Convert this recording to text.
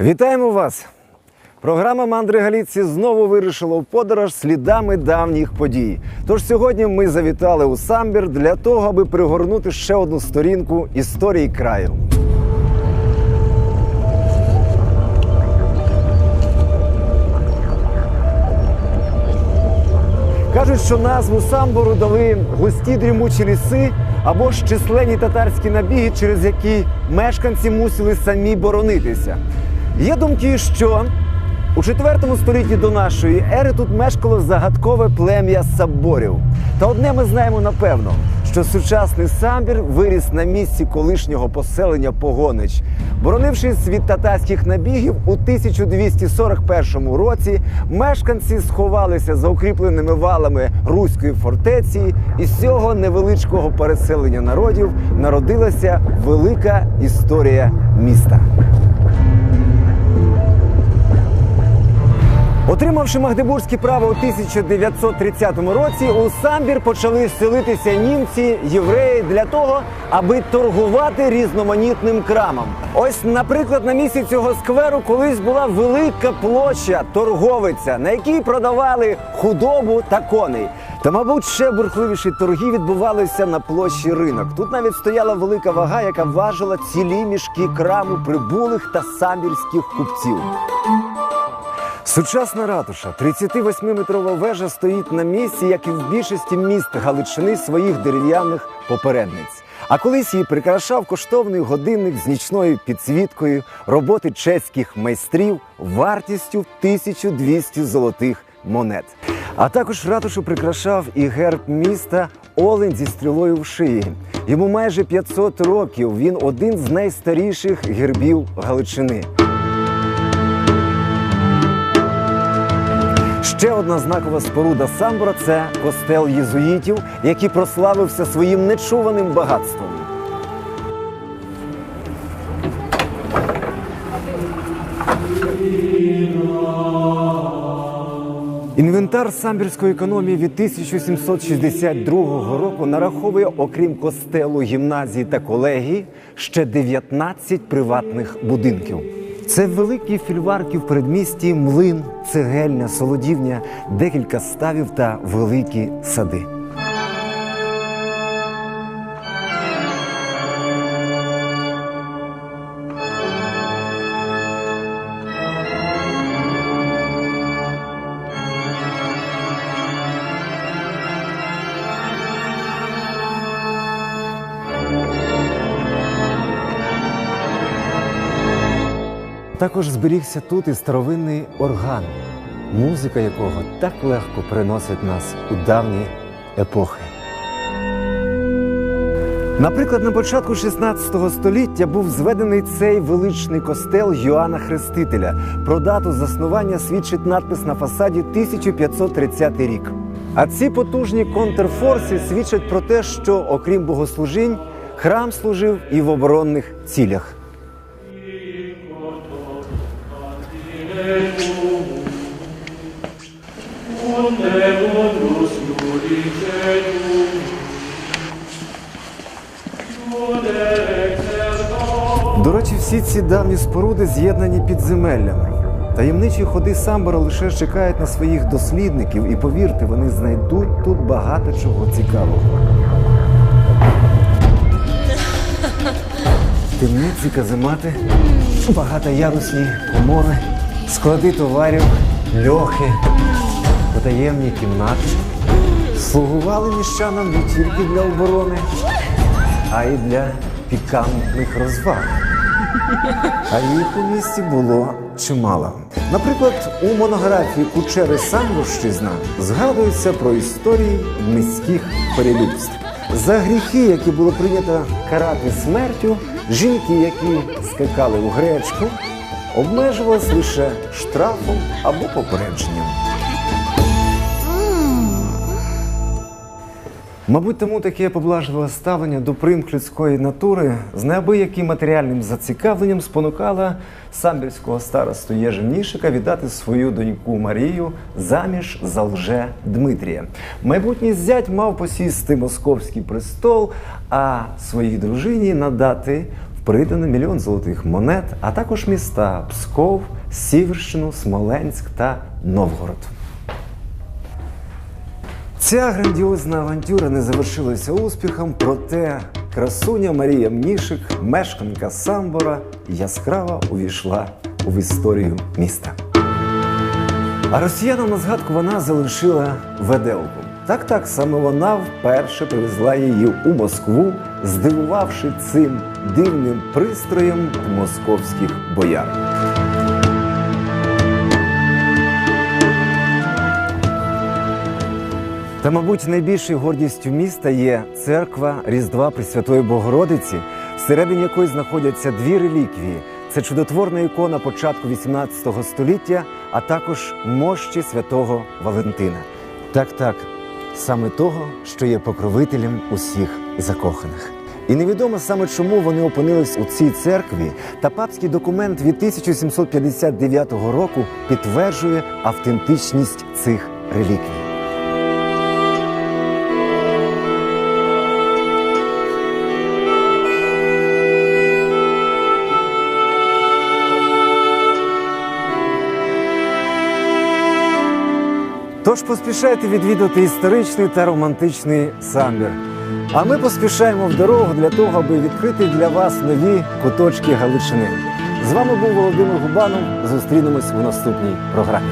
Вітаємо вас! Програма Мандри Галіці знову вирішила в подорож слідами давніх подій. Тож сьогодні ми завітали у Самбір для того, аби пригорнути ще одну сторінку історії краю. Кажуть, що назву самбору дали густі дрімучі ліси або ж численні татарські набіги, через які мешканці мусили самі боронитися. Є думки, що у IV столітті до нашої ери тут мешкало загадкове плем'я саборів. Та одне ми знаємо напевно, що сучасний самбір виріс на місці колишнього поселення Погонич. Боронившись від татарських набігів, у 1241 році мешканці сховалися за укріпленими валами руської фортеці, і з цього невеличкого переселення народів народилася велика історія міста. Отримавши Магдебурзьке право у 1930 році, у Самбір почали селитися німці, євреї для того, аби торгувати різноманітним крамом. Ось, наприклад, на місці цього скверу колись була велика площа торговиця, на якій продавали худобу та коней. Та, мабуть, ще бурхливіші торги відбувалися на площі ринок. Тут навіть стояла велика вага, яка важила цілі мішки краму прибулих та самбірських купців. Сучасна ратуша, 38-метрова вежа стоїть на місці, як і в більшості міст Галичини своїх дерев'яних попередниць. А колись її прикрашав коштовний годинник з нічною підсвіткою роботи чеських майстрів вартістю в 1200 золотих монет. А також ратушу прикрашав і герб міста Олень зі стрілою в шиї. Йому майже 500 років. Він один з найстаріших гербів Галичини. Ще одна знакова споруда Самбора це костел єзуїтів, який прославився своїм нечуваним багатством. Інвентар самбірської економії від 1762 року нараховує, окрім костелу, гімназії та колегії, ще 19 приватних будинків. Це великі фільварки в передмісті, млин, цегельня, солодівня, декілька ставів та великі сади. Також зберігся тут і старовинний орган, музика якого так легко переносить нас у давні епохи. Наприклад, на початку 16 століття був зведений цей величний костел Йоанна Хрестителя. Про дату заснування свідчить надпис на фасаді 1530 рік. А ці потужні контрфорси свідчать про те, що, окрім богослужінь, храм служив і в оборонних цілях. До всі ці давні споруди з'єднані підземеллями. Таємничі ходи Самбора лише чекають на своїх дослідників, і повірте, вони знайдуть тут багато чого цікавого. Темниці, каземати, багатоярусні комори, склади товарів, льохи, потаємні кімнати. Слугували міщанам не тільки для оборони, а й для пікантних розваг. А їх у місті було чимало. Наприклад, у монографії Кучери Самбурщизна згадується про історії міських перелюбств. За гріхи, які було прийнято карати смертю, жінки, які скакали у гречку, обмежувалися лише штрафом або попередженням. Мабуть, тому таке поблажливе ставлення до примх людської натури з неабияким матеріальним зацікавленням спонукала самбірського старосту Єженішика віддати свою доньку Марію заміж за лже Дмитрія. Майбутній зять мав посісти московський престол, а своїй дружині надати Придано мільйон золотих монет, а також міста Псков, Сіверщину, Смоленськ та Новгород. Ця грандіозна авантюра не завершилася успіхом, проте красуня Марія Мнішик, мешканка Самбора, яскраво увійшла в історію міста. А росіянам на згадку вона залишила веделку. Так, так, саме вона вперше привезла її у Москву, здивувавши цим дивним пристроєм московських бояр. Та, мабуть, найбільшою гордістю міста є церква Різдва Пресвятої Богородиці, всередині якої знаходяться дві реліквії. Це чудотворна ікона початку XVIII століття, а також мощі святого Валентина. Так, так, саме того, що є покровителем усіх закоханих. І невідомо саме чому вони опинились у цій церкві, та папський документ від 1759 року підтверджує автентичність цих реліквій. Тож поспішайте відвідати історичний та романтичний самбір. А ми поспішаємо в дорогу для того, аби відкрити для вас нові куточки Галичини. З вами був Володимир Губанов. Зустрінемось у наступній програмі.